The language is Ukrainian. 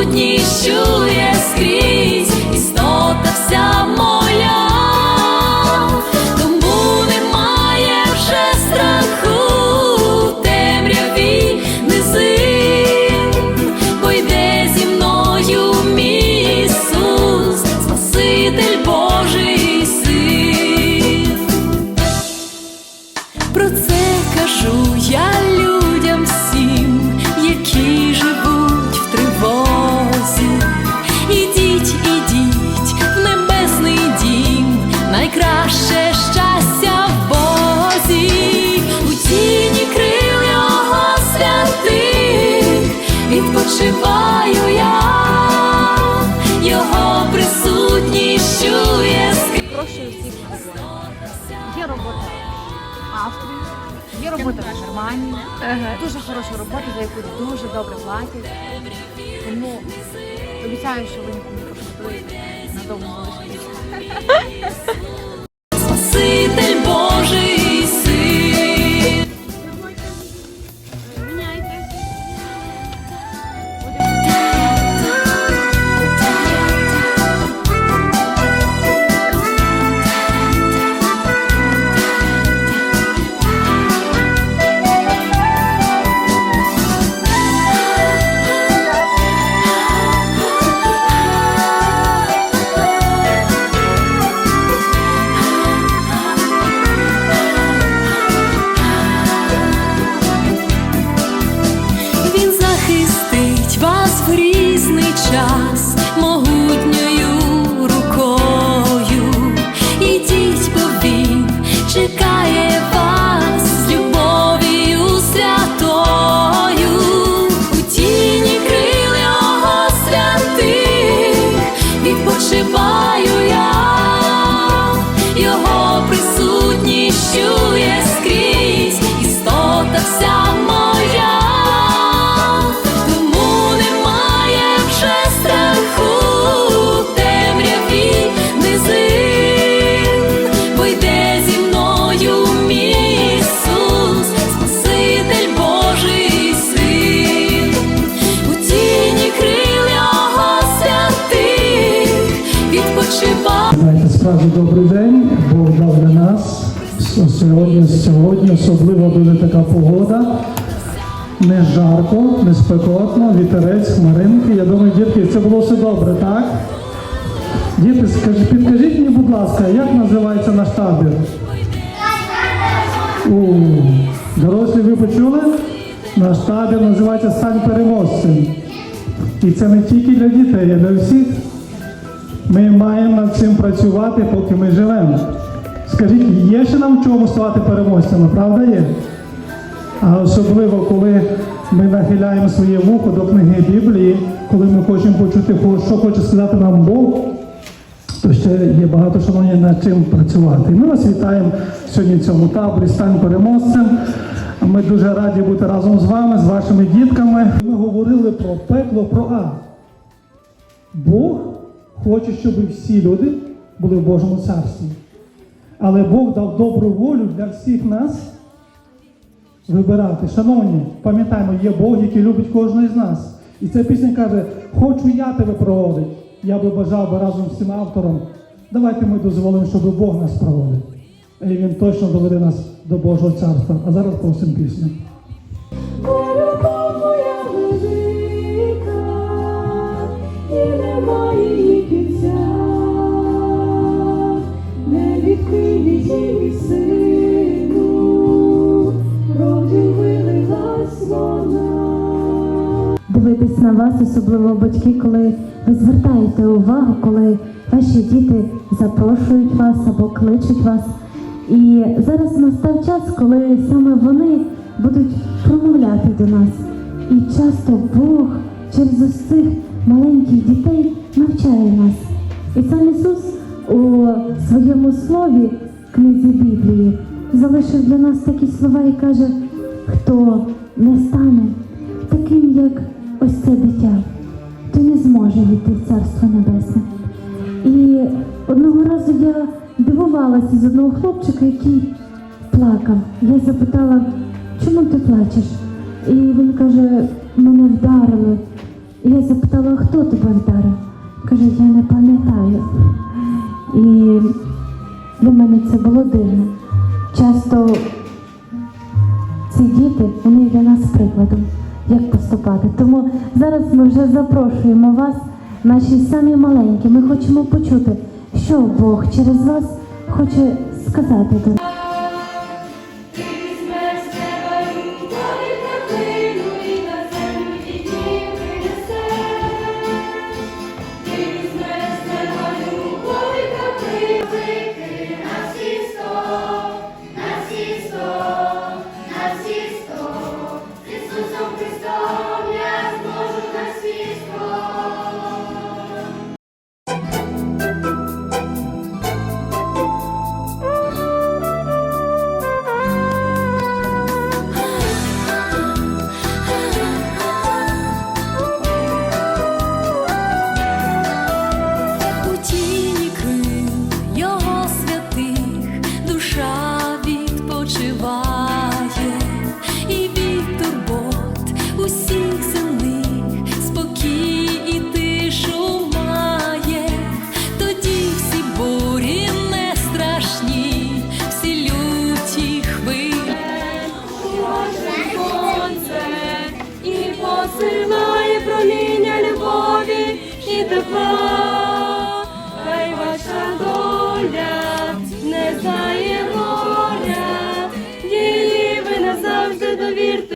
присутній чує скрізь істота вся. відпочиваю я, його присутність чує ск... Є робота в Австрії, є робота в Германії, дуже хороша робота, за яку дуже добре платять. Тому обіцяю, що ви не пошкодуєте. Надовго залишитися. Час сьогодні, сьогодні особливо буде така погода. Не жарко, не спекотно, вітерець, хмаринки. Я думаю, дітки, це було все добре, так? Діти, підкажіть мені, будь ласка, як називається наш табір? У, дорослі ви почули? Наш табір називається Стань переможцем. І це не тільки для дітей, а для всіх. Ми маємо над цим працювати, поки ми живемо. Скажіть, є ще нам чому ставати переможцями, правда є? А особливо, коли ми нахиляємо своє вухо до книги Біблії, коли ми хочемо почути, що хоче сказати нам Бог, то ще є багато шановні над чим працювати. І ми вас вітаємо сьогодні в цьому таборі, стань переможцем. Ми дуже раді бути разом з вами, з вашими дітками. Ми говорили про пекло, про ад. Бог хоче, щоб всі люди були в Божому царстві. Але Бог дав добру волю для всіх нас вибирати. Шановні, пам'ятаємо, є Бог, який любить кожного з нас. І ця пісня каже: Хочу я тебе проводити. Я би бажав би разом з цим автором. Давайте ми дозволимо, щоб Бог нас проводив. І він точно доведе нас до Божого царства. А зараз просимо пісню. Вас, особливо батьки, коли ви звертаєте увагу, коли ваші діти запрошують вас або кличуть вас. І зараз настав час, коли саме вони будуть промовляти до нас. І часто Бог через ось цих маленьких дітей навчає нас. І сам Ісус у своєму слові, книзі Біблії, залишив для нас такі слова і каже, хто не стане таким, як ось це дитя, то не зможе війти в Царство Небесне. І одного разу я дивувалася з одного хлопчика, який плакав. Я запитала, чому ти плачеш? І він каже, мене вдарили. І я запитала, хто тебе вдарив? Каже, я не пам'ятаю. І для мене це було дивно. Часто ці діти, вони для нас прикладом, як поступати. Тому зараз ми вже запрошуємо вас, наші самі маленькі. Ми хочемо почути, що Бог через вас хоче сказати до нас. сина і проміння любові і тепла, хай ваша доля.